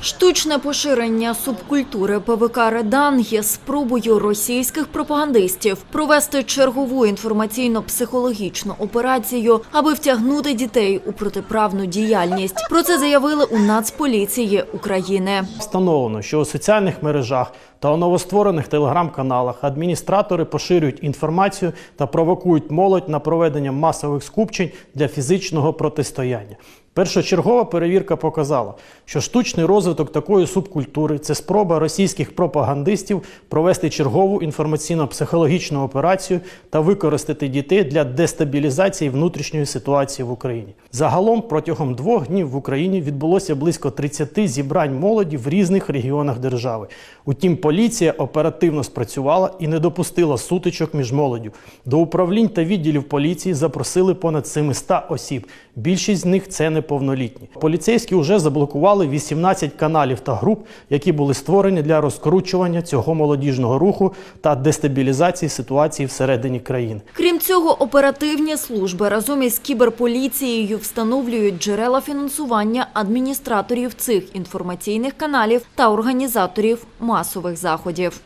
Штучне поширення субкультури ПВК «Редан» є спробою російських пропагандистів провести чергову інформаційно-психологічну операцію, аби втягнути дітей у протиправну діяльність. Про це заявили у Нацполіції України. Встановлено, що у соціальних мережах та у новостворених телеграм-каналах адміністратори поширюють інформацію та провокують молодь на проведення масових скупчень для фізичного протистояння. Першочергова перевірка показала, що штучний розвиток такої субкультури це спроба російських пропагандистів провести чергову інформаційно-психологічну операцію та використати дітей для дестабілізації внутрішньої ситуації в Україні. Загалом протягом двох днів в Україні відбулося близько 30 зібрань молоді в різних регіонах держави. Утім, поліція оперативно спрацювала і не допустила сутичок між молоддю. До управлінь та відділів поліції запросили понад 700 осіб. Більшість з них це неповнолітні. Поліцейські вже заблокували 18 каналів та груп, які були створені для розкручування цього молодіжного руху та дестабілізації ситуації всередині країни. Крім цього, оперативні служби разом із кіберполіцією встановлюють джерела фінансування адміністраторів цих інформаційних каналів та організаторів масових заходів.